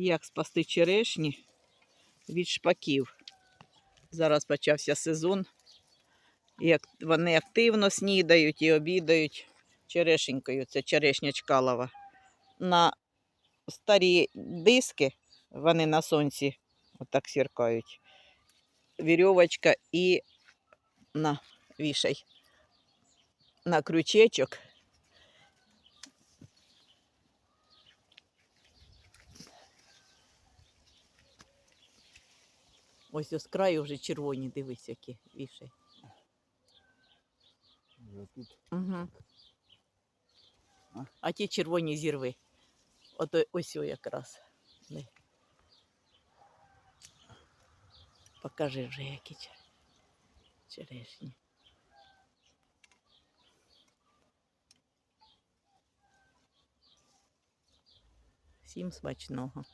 Як спасти черешні від шпаків. Зараз почався сезон. Як вони активно снідають і обідають черешенькою. Це черешня чкалова. На старі диски вони на сонці отак сіркають. Вірьовочка і на вішай на крючечок. Ось ось краю вже червоні, дивись, які вішай. Угу. А? А ті червоні зірви. Ото ось о якраз. Покажи вже, які чер- черешні. Всім смачного.